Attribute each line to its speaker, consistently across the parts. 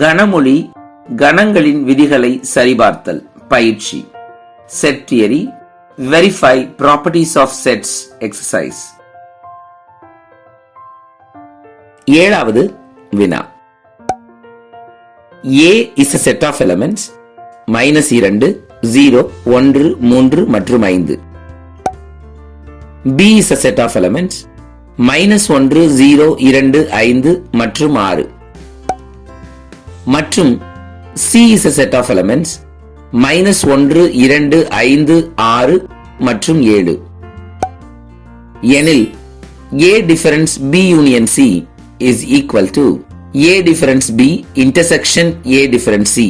Speaker 1: கனமொழி கணங்களின் விதிகளை சரிபார்த்தல் பயிற்சி. Set theory verify properties of sets exercise ஏழாவது வினா. A is a set of elements minus இரண்டு ஜீரோ ஒன்று மூன்று மற்றும் ஐந்து. B is a set of elements minus ஒன்று ஜீரோ இரண்டு ஐந்து மற்றும் ஆறு. மற்றும் C is a set of elements minus ஒன்று இரண்டு ஐந்து ஆறு மற்றும் ஏழு. எனில் A difference B union C is equal to A difference B intersection A difference C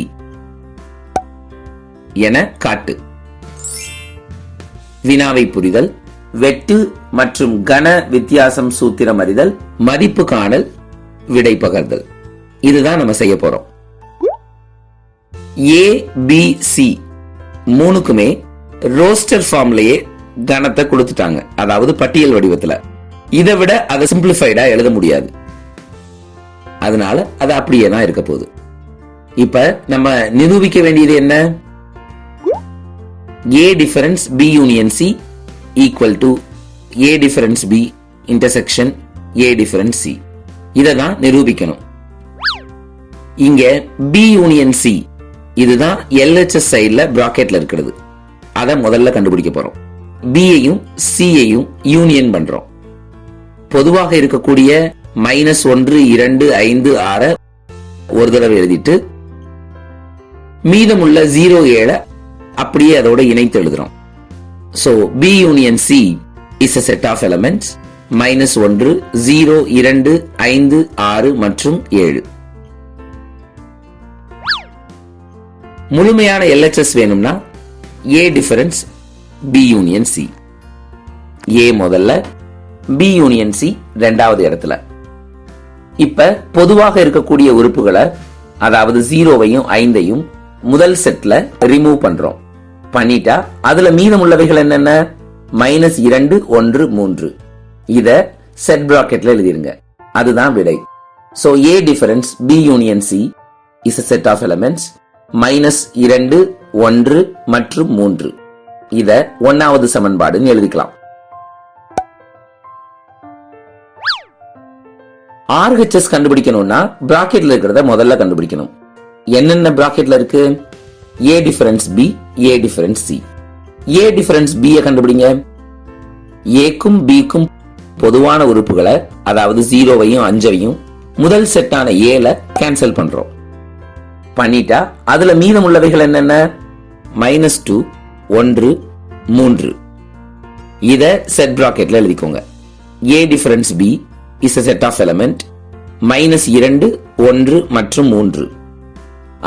Speaker 1: என காட்டு. வினாவை புரிதல் வெட்டு மற்றும் கன வித்தியாசம் சூத்திரம் அறிதல் மதிப்பு காணல் விடை பகர்தல். இதுதான் நம்ம செய்ய போறோம். ஏ பி சி மூணுக்குமே ரோஸ்டர் ஃபார்ம்லயே கணத்தை கொடுத்துட்டாங்க. அதாவது பட்டியல் வடிவத்துல. இதை விட அதை சிம்பிளிஃபைடா எழுத முடியாது. அதனால அது அப்படியே தான் இருக்க போகுது. இப்ப நம்ம நிரூபிக்க வேண்டியது என்ன? A difference B union C equal to A difference B intersection A difference C இதை தான் நிரூபிக்கணும். இங்க பி யூனியன் சி இதுதான் எல்ஹெச்எஸ் சைடில் பிராக்கெட்ல இருக்கிறது. அதை முதல்ல கண்டுபிடிக்க போறோம். பியையும் சியையும் யூனியன் பண்றோம். பொதுவாக இருக்கக்கூடிய மைனஸ் ஒன்று இரண்டு ஐந்து ஆற ஒரு தடவை எழுதிட்டு மீதமுள்ள ஜீரோ ஏழை அப்படியே அதோட இணைத்து எழுதுறோம். So B union C is a set of elements minus ஒன்று ஜீரோ இரண்டு ஐந்து ஆறு மற்றும் ஏழு. முழுமையான எல்ஹெச்எஸ் வேணும்னா A difference B union C A முதல்ல பி யூனியன் சி ரெண்டாவது இடத்துல. இப்ப பொதுவாக இருக்கக்கூடிய உறுப்புகளை அதாவது ஜீரோவையும் ஐந்தையும் முதல் செட்ல ரிமூவ் பண்றோம். பண்ணிட்டா அதுல மீதமுள்ளவைகள் என்னென்ன? மைனஸ் இரண்டு ஒன்று மூன்று. இத செட் பிராக்கெட்ல எழுதிருங்க. அதுதான் விடை. So A difference B union C is a set of elements minus இரண்டு ஒன்று மற்றும் மூன்று. இத ஒன்னாவது சமன்பாடுன்னு எழுதிக்கலாம். ஆர்ஹெச்எஸ் கண்டுபிடிக்கணும்னா பிராக்கெட்ல இருக்கிறத முதல்ல கண்டுபிடிக்கணும். என்னென்ன பிராக்கெட்ல இருக்கு? A difference B A difference C A difference B கண்டுபிடிங்க. ஏக்கும் பிக்கும் பொதுவான உறுப்புகளை அதாவது ஜீரோவையும் அஞ்சையும் முதல் செட்டான ஏல கேன்சல் பண்றோம். பண்ணிட்டா? அதுல மீதம் உள்ளவைகள் என்னென்ன? மைனஸ் டூ ஒன்று மூன்று. இத செட் ப்ராக்கெட்ல எழுதிக்கோங்க. A difference B is a set of element minus இரண்டு ஒன்று மற்றும் மூன்று.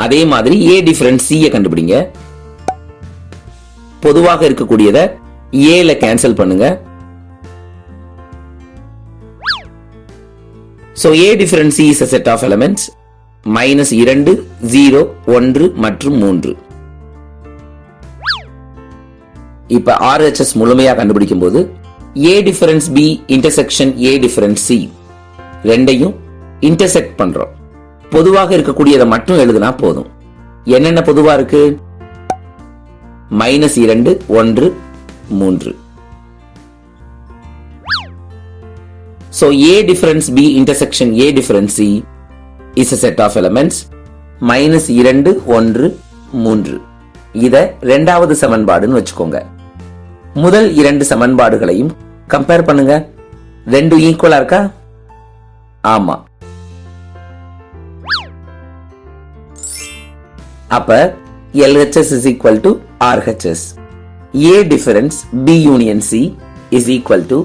Speaker 1: அதே மாதிரி ஏ டிஃபரன்ஸ் சியை கண்டுபிடிங்க. பொதுவாக இருக்கக்கூடியத ஏல கேன்சல் பண்ணுங்க. So A difference is a set of elements minus இரண்டு ஜீரோ ஒன்று மற்றும் மூன்று. இப்ப ஆர்ஹெச்எஸ் முழுமையாக கண்டுபிடிக்கும் போது A difference B intersection A difference C ரெண்டையும் இன்டர்செக்ட் பண்றோம். பொதுவாக இருக்கக்கூடியதை மட்டும் எழுதுனா போதும். என்னென்ன பொதுவா இருக்கு? மைனஸ் இரண்டு ஒன்று மூன்று. So A difference B intersection A difference C is a set of elements minus இரண்டு ஒன்று மூன்று இதை ரெண்டாவது சமன்பாடுன்னு வச்சுக்கோங்க முதல் இரண்டு சமன்பாடுகளையும் கம்பேர் பண்ணுங்க ரெண்டும் ஈக்குவலா இருக்கா ஆமா அப்ப LHS is equal to RHS. A difference B union C is equal to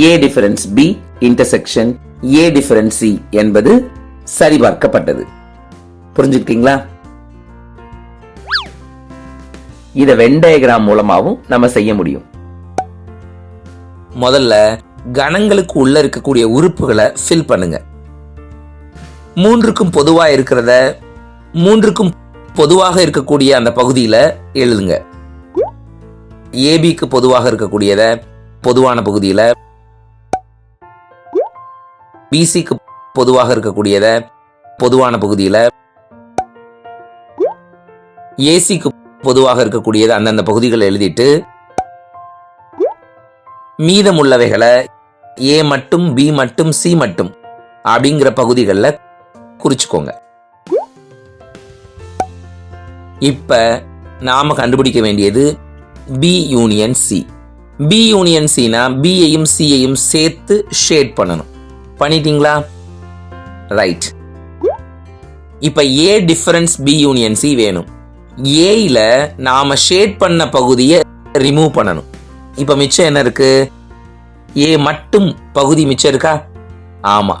Speaker 1: A difference B intersection A difference C என்பது சரிபார்க்கப்பட்டது. புரிஞ்சுக்கிட்டீங்களா? இத வெண்டயகிராம் மூலமாகவும் மூலமாவும் நம்ம செய்ய முடியும். முதல்ல கணங்களுக்கு உள்ள இருக்கக்கூடிய உறுப்புகளை ஃபில் பண்ணுங்க. மூன்றுக்கும் பொதுவா இருக்கிறத மூன்றுக்கும் பொதுவாக இருக்கக்கூடிய அந்த பகுதியில எழுதுங்க. ஏபிக்கு பொதுவாக இருக்கக்கூடியத பொதுவான பகுதியில பிசிக்கு பொதுவாக இருக்கக்கூடியத பொதுவான பகுதியில் ஏசிக்கு பொதுவாக இருக்கக்கூடியது அந்தந்த பகுதிகளை எழுதிட்டு மீதமுள்ளவைகளை ஏ மட்டும் பி மட்டும் சி மட்டும் அப்படிங்கிற பகுதிகளில் குறிச்சுக்கோங்க. இப்ப நாம கண்டுபிடிக்க வேண்டியது B union C B union சினா பியையும் சியையும் சேர்த்து ஷேட் பண்ணணும். பண்ணிட்டீங்களா? ரைட் இப்ப A difference B union C வேணும். ஏயில் நாம ஷேட் பண்ண பகுதியை ரிமூவ் பண்ணணும். இப்ப மிச்சம் என்ன இருக்கு? ஏ மட்டும் பகுதி மிச்சம் இருக்கா? ஆமா.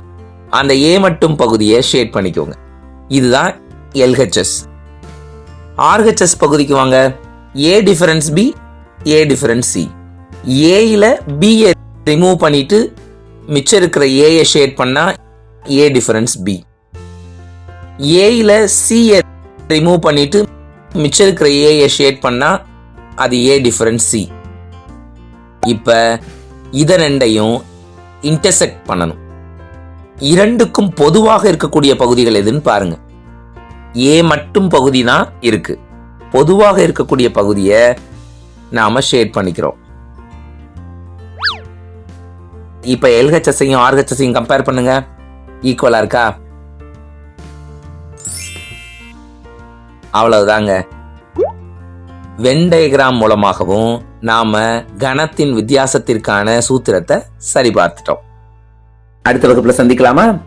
Speaker 1: அந்த ஏ மட்டும் பகுதியை ஷேட் பண்ணிக்கோங்க. இதுதான் எல்ஹெச்எஸ் ஆர்ஹெச்எஸ் பகுதிக்கு வாங்க. A difference B A difference C ஏயில் பியை ரிமூவ் பண்ணிட்டு மிச்சம் இருக்கிற ஏயை ஷேட் பண்ணால் ஏ டிஃபரன்ஸ் பி ஏயில் சியை ரிமூவ் பண்ணிட்டு மிச்சம் இருக்கிற ஏயை ஷேட் பண்ணா அது ஏ டிஃபரன்ஸ் சி இப்ப இத ரெண்டையும் இன்டர்செக்ட் பண்ணணும். இரண்டுக்கும் பொதுவாக இருக்கக்கூடிய பகுதிகள் எதுன்னு பாருங்க. ஏ மட்டும் பகுதி தான் இருக்கு. பொதுவாக இருக்கக்கூடிய பகுதியை நாம ஷேட் பண்ணிக்கிறோம். இப்ப எல்ஹெச்எஸையும் ஆர்ஹெச்எஸையும் கம்பேர் பண்ணுங்க. ஈக்குவலா இருக்கா? அவ்வளவுதாங்க. வென் டயக்ராம் மூலமாகவும் நாம கணத்தின் வித்தியாசத்திற்கான சூத்திரத்தை சரி பார்த்துட்டோம் அடுத்த வகுப்புல சந்திக்கலாமா?